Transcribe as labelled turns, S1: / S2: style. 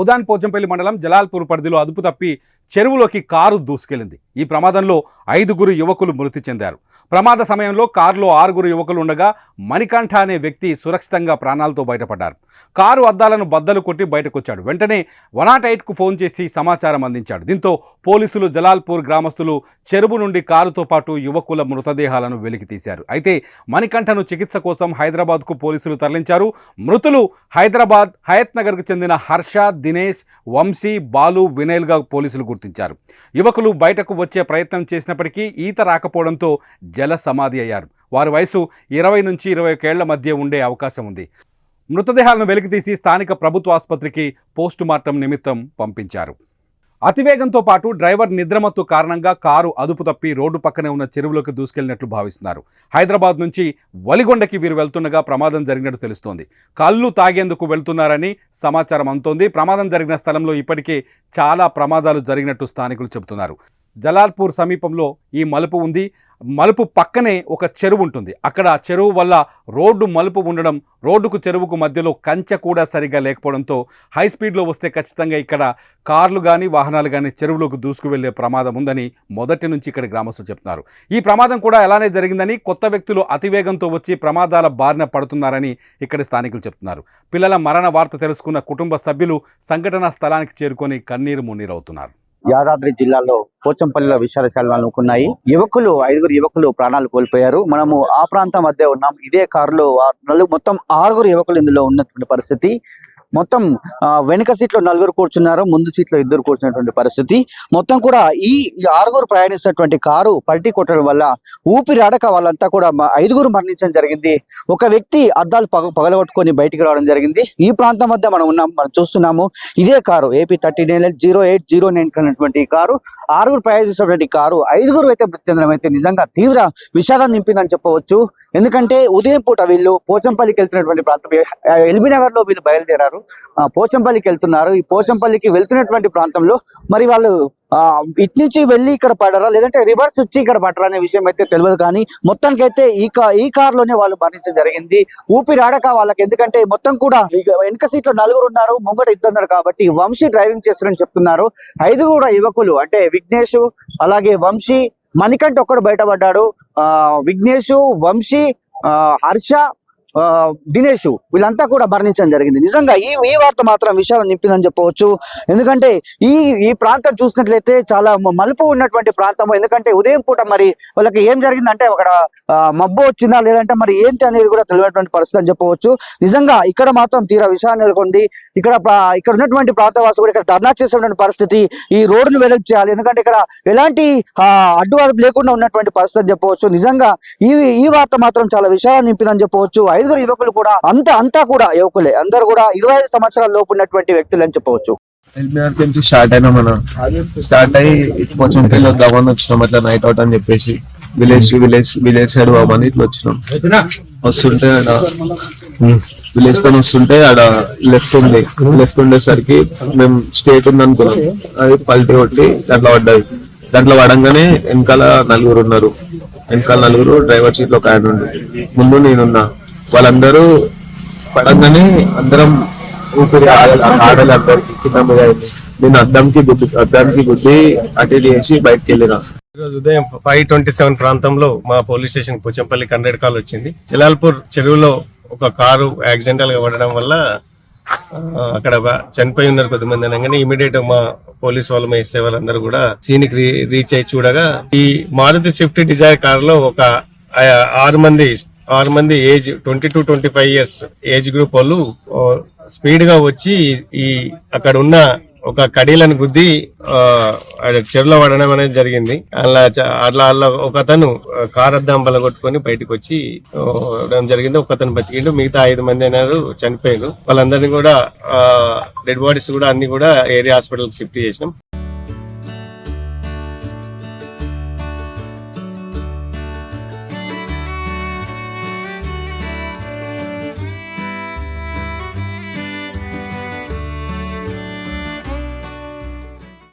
S1: ఉదాన్ పోచంపల్లి మండలం జలాల్పూర్ పరిధిలో అదుపు తప్పి చెరువులోకి కారు దూసుకెళ్ళింది ఈ ప్రమాదంలో ఐదుగురు యువకులు మృతి చెందారు. ప్రమాద సమయంలో కారులో ఆరుగురు యువకులు ఉండగా మణికంఠ అనే వ్యక్తి సురక్షితంగా ప్రాణాలతో బయటపడ్డారు. కారు అద్దాలను బద్దలు కొట్టి బయటకొచ్చాడు. వెంటనే వన్ నాట్ ఎయిట్కు ఫోన్ చేసి సమాచారం అందించాడు. దీంతో పోలీసులు జలాల్పూర్ గ్రామస్తులు చెరువు నుండి కారుతో పాటు యువకుల మృతదేహాలను వెలికి తీశారు. అయితే మణికంఠను చికిత్స కోసం హైదరాబాద్కు పోలీసులు తరలించారు. మృతులు హైదరాబాద్ హయత్ నగర్కు చెందిన హర్ష దినేష్ వంశీ బాలు వినయల్గా పోలీసులు గుర్తించారు యువకులు బయటకు వచ్చే ప్రయత్నం చేసినప్పటికీ ఈత రాకపోవడంతో జల సమాధి అయ్యారు. వారి వయసు ఇరవై నుంచి ఇరవై ఏళ్ళ మధ్య ఉండే అవకాశం ఉంది. మృతదేహాలను వెలికితీసి స్థానిక ప్రభుత్వ ఆసుపత్రికి పోస్టుమార్టం నిమిత్తం పంపించారు. అతివేగంతో పాటు డ్రైవర్ నిద్రమత్తు కారణంగా కారు అదుపు తప్పి రోడ్డు పక్కనే ఉన్న చెరువులోకి దూసుకెళ్ళినట్లు భావిస్తున్నారు. హైదరాబాద్ నుంచి వలిగొండకి వీరు వెళ్తుండగా ప్రమాదం జరిగినట్టు తెలుస్తోంది. కళ్ళు తాగేందుకు వెళ్తున్నారని సమాచారం అందుతోంది. ప్రమాదం జరిగిన స్థలంలో ఇప్పటికే చాలా ప్రమాదాలు జరిగినట్టు స్థానికులు చెబుతున్నారు. జలాల్పూర్ సమీపంలో ఈ మలుపు ఉంది. మలుపు పక్కనే ఒక చెరువు ఉంటుంది. అక్కడ చెరువు వల్ల రోడ్డు మలుపు ఉండడం రోడ్డుకు చెరువుకు మధ్యలో కంచె కూడా సరిగా లేకపోవడంతో హై స్పీడ్లో వస్తే ఖచ్చితంగా ఇక్కడ కార్లు కానీ వాహనాలు కానీ చెరువులోకి దూసుకువెళ్ళే ప్రమాదం ఉందని మొదటి నుంచి ఇక్కడ గ్రామస్తులు చెప్తున్నారు. ఈ ప్రమాదం కూడా ఎలానే జరిగిందని కొత్త వ్యక్తులు అతివేగంతో వచ్చి ప్రమాదాల బారిన పడుతున్నారని ఇక్కడ స్థానికులు చెప్తున్నారు. పిల్లల మరణ వార్త తెలుసుకున్న కుటుంబ సభ్యులు సంఘటనా స్థలానికి చేరుకొని కన్నీరు మున్నీరవుతున్నారు.
S2: యాదాద్రి జిల్లాలో పోచంపల్లిలో విషాదశాలు అనుకున్నాయి యువకులు ఐదుగురు యువకులు ప్రాణాలు కోల్పోయారు. మనము ఆ ప్రాంతం మధ్య ఉన్నాం. ఇదే కారులో నలుగు మొత్తం ఆరుగురు యువకులు ఇందులో ఉన్నటువంటి పరిస్థితి. మొత్తం ఆ, వెనుక సీట్లో నలుగురు కూర్చున్నారు ముందు సీట్లో ఇద్దరు కూర్చున్నటువంటి పరిస్థితి. మొత్తం కూడా ఈ ఆరుగురు ప్రయాణిస్తున్నటువంటి కారు పల్టీ కొట్టడం వల్ల ఊపిరాడక వాళ్ళంతా కూడా ఐదుగురు మరణించడం జరిగింది. ఒక వ్యక్తి అద్దాలు పగ పగలగొట్టుకొని బయటికి రావడం జరిగింది. ఈ ప్రాంతం వద్ద మనం ఉన్నాం మనం చూస్తున్నాము ఇదే car AP thirty nine zero eight zero nine కన్నటువంటి కారు. ఆరుగురు ప్రయాణిస్తున్నటువంటి కారు ఐదుగురు అయితే మృతి చెందడం అయితే నిజంగా తీవ్ర విషాదం నింపిందని చెప్పవచ్చు. ఎందుకంటే ఉదయం పూట వీళ్ళు పోచంపల్లికి వెళ్తున్నటువంటి ప్రాంతం ఎల్బీ నగర్లో వీళ్ళు బయలుదేరారు. ఆ, పోచంపల్లికి వెళ్తున్నారు. ఈ పోచంపల్లికి వెళ్తున్నటువంటి ప్రాంతంలో మరి వాళ్ళు ఆ, ఇటు నుంచి వెళ్ళి ఇక్కడ పడరా లేదంటే రివర్స్ వచ్చి ఇక్కడ పడరా అనే విషయం అయితే తెలియదు కానీ మొత్తానికి అయితే ఈ కా ఈ కార్లోనే వాళ్ళు మరణించడం జరిగింది. ఊపిరాడక వాళ్ళకి ఎందుకంటే మొత్తం కూడా వెనక సీట్లో నలుగురు ఉన్నారు ముంగట ఇద్దరు ఉన్నారు కాబట్టి వంశీ డ్రైవింగ్ చేస్తారని చెప్తున్నారు. ఐదు కూడా యువకులు అంటే విఘ్నేష్ అలాగే వంశీ మణికంఠ ఒక్కడు బయటపడ్డాడు. ఆ విఘ్నేష్ వంశీ ఆ హర్ష దినేష్ వీళ్ళంతా కూడా మరణించడం జరిగింది. నిజంగా ఈ ఈ వార్త మాత్రం విషయాలు నింపిందని చెప్పవచ్చు. ఎందుకంటే ఈ ఈ ప్రాంతం చూసినట్లయితే చాలా మలుపు ఉన్నటువంటి ప్రాంతం ఎందుకంటే ఉదయం పూట మరి వాళ్ళకి ఏం జరిగిందంటే అక్కడ మబ్బు వచ్చిందా లేదంటే మరి ఏంటి అనేది కూడా తెలియనటువంటి పరిస్థితి అని చెప్పవచ్చు. నిజంగా ఇక్కడ మాత్రం తీరా విషయాన్ని నెలకొంది. ఇక్కడ ఇక్కడ ఉన్నటువంటి ప్రాంతవాసులు కూడా ఇక్కడ ధర్నా చేసేటువంటి పరిస్థితి ఈ రోడ్డును వెలుగు చేయాలి. ఎందుకంటే ఇక్కడ ఎలాంటి ఆ, అడ్డు లేకుండా ఉన్నటువంటి పరిస్థితి అని చెప్పవచ్చు. నిజంగా ఈ ఈ వార్త మాత్రం చాలా విషయాలు నింపిందని చెప్పవచ్చు. ఐదుగురు యువకులు కూడా అంత అంతా కూడా యువకులే. అందరూ కూడా ఇరవై ఐదు సంవత్సరాల లోపు ఉన్నటువంటి వ్యక్తులు అని చెప్పవచ్చు.
S3: ఎల్బీఆర్ నుంచి స్టార్ట్ అయినా మనం. స్టార్ట్ అయ్యి కొంచెం పిల్లలు వచ్చినాం అట్లా నైట్ అవుట్ అని చెప్పేసి. విలేజ్ విలేజ్ విలేజ్ సైడ్ పోమని ఇట్లా వచ్చినాం. వస్తుంటే ఆడ విలేజ్ పని వస్తుంటే ఆడ లెఫ్ట్ ఉంది లెఫ్ట్ ఉండేసరికి మేము స్టేట్ ఉంది అనుకున్నాం అది పల్టీ కొట్టి దాంట్లో పడ్డది. దాంట్లో పడంగానే వెనకాల నలుగురు ఉన్నారు. వెనకాల నలుగురు డ్రైవర్ సీట్లో ఒక ఆయన ఉండు. ముందు నేనున్నా. వాళ్ళందరూ పడంగానే అందరం ఊపిరి ఆడలు అందరికి కింద మీద నేను అద్దంకి గుద్ది అద్దంకి గుద్ది అటు చేసి బయటకు వెళ్ళినా.
S4: ఈరోజు ఉదయం ఫైవ్ ట్వంటీ సెవెన్ ప్రాంతంలో మా police station Puchampalli hundred call వచ్చింది. జలాల్పూర్ చెరువులో ఒక కారు యాక్సిడెంటల్గా పడడం వల్ల అక్కడ చనిపోయి ఉన్నారు కొద్దిమంది అనగానే ఇమీడియట్ మా పోలీస్ వాళ్ళు మా ఎస్ఐ వాళ్ళందరూ కూడా సీన్ రీచ్ అయి చూడగా ఈ మారుతి స్విఫ్ట్ డిజైర్ కార్లో ఒక ఆరు మంది ఆరు మంది age twenty two twenty five years age group వాళ్ళు స్పీడ్గా వచ్చి ఈ అక్కడ ఉన్న ఒక కడీలను గుద్ది చెరువులో పడడం అనేది జరిగింది. అలా అట్లా అలా ఒక అతను కారద్దాం కార్ అద్దం కొట్టుకొని బయటకు వచ్చి జరిగింది. ఒక అతను బతికిండు. మిగతా ఐదు మంది అయినారు చనిపోయారు వాళ్ళందరినీ కూడా డెడ్ బాడీస్ కూడా అన్ని కూడా ఏరియా హాస్పిటల్ షిఫ్ట్ చేసినాం.